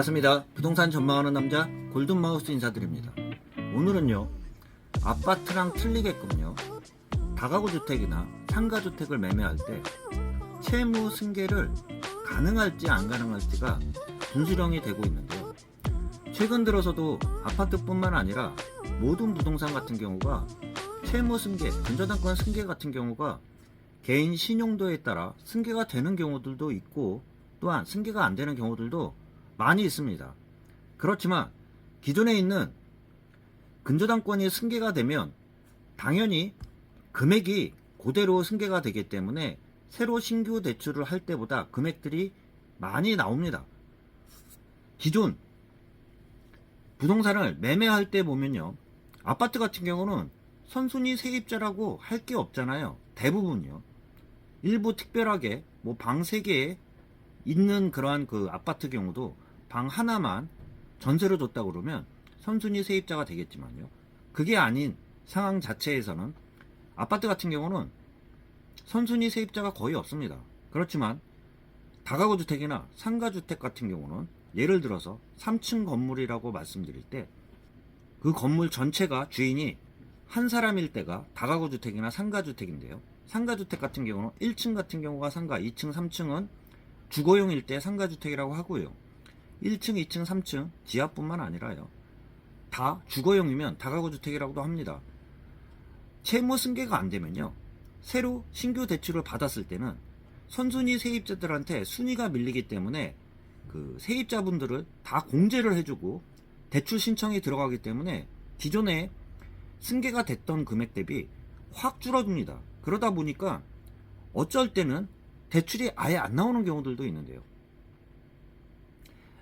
반갑습니다. 부동산 전망하는 남자 골든마우스 인사드립니다. 오늘은요, 아파트랑 틀리게끔요, 다가구 주택이나 상가 주택을 매매할 때 채무 승계를 가능할지 안 가능할지가 분수령이 되고 있는데요. 최근 들어서도 아파트뿐만 아니라 모든 부동산 같은 경우가 채무 승계, 근저당권 승계 같은 경우가 개인 신용도에 따라 승계가 되는 경우들도 있고 또한 승계가 안 되는 경우들도 많이 있습니다. 그렇지만 기존에 있는 근저당권이 승계가 되면 당연히 금액이 그대로 승계가 되기 때문에 새로 신규 대출을 할 때보다 금액들이 많이 나옵니다. 기존 부동산을 매매할 때 보면요. 아파트 같은 경우는 선순위 세입자라고 할 게 없잖아요. 대부분요. 일부 특별하게 뭐 방 3개에 있는 그러한 그 아파트 경우도 방 하나만 전세로 줬다 그러면 선순위 세입자가 되겠지만요. 그게 아닌 상황 자체에서는 아파트 같은 경우는 선순위 세입자가 거의 없습니다. 그렇지만 다가구 주택이나 상가 주택 같은 경우는 예를 들어서 3층 건물이라고 말씀드릴 때 그 건물 전체가 주인이 한 사람일 때가 다가구 주택이나 상가 주택인데요. 상가 주택 같은 경우는 1층 같은 경우가 상가, 2층, 3층은 주거용일 때 상가 주택이라고 하고요. 1층, 2층, 3층 지하뿐만 아니라요. 다 주거용이면 다가구 주택이라고도 합니다. 채무 승계가 안 되면요. 새로 신규 대출을 받았을 때는 선순위 세입자들한테 순위가 밀리기 때문에 그 세입자분들을 다 공제를 해주고 대출 신청이 들어가기 때문에 기존에 승계가 됐던 금액 대비 확 줄어듭니다. 그러다 보니까 어쩔 때는 대출이 아예 안 나오는 경우들도 있는데요.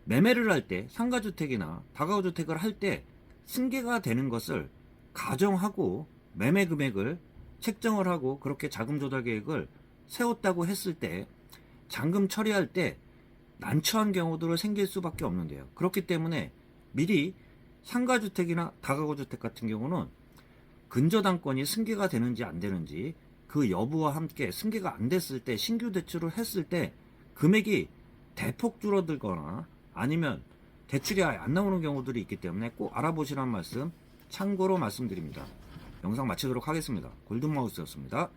매매를 할 때 상가주택이나 다가구주택을 할 때 승계가 되는 것을 가정하고 매매 금액을 책정을 하고 그렇게 자금 조달 계획을 세웠다고 했을 때 잔금 처리할 때 난처한 경우들을 생길 수밖에 없는데요. 그렇기 때문에 미리 상가주택이나 다가구주택 같은 경우는 근저당권이 승계가 되는지 안 되는지 그 여부와 함께 승계가 안 됐을 때 신규 대출을 했을 때 금액이 대폭 줄어들거나 아니면 대출이 아예 안 나오는 경우들이 있기 때문에 꼭 알아보시라는 말씀 참고로 말씀드립니다. 영상 마치도록 하겠습니다. 골든마우스였습니다.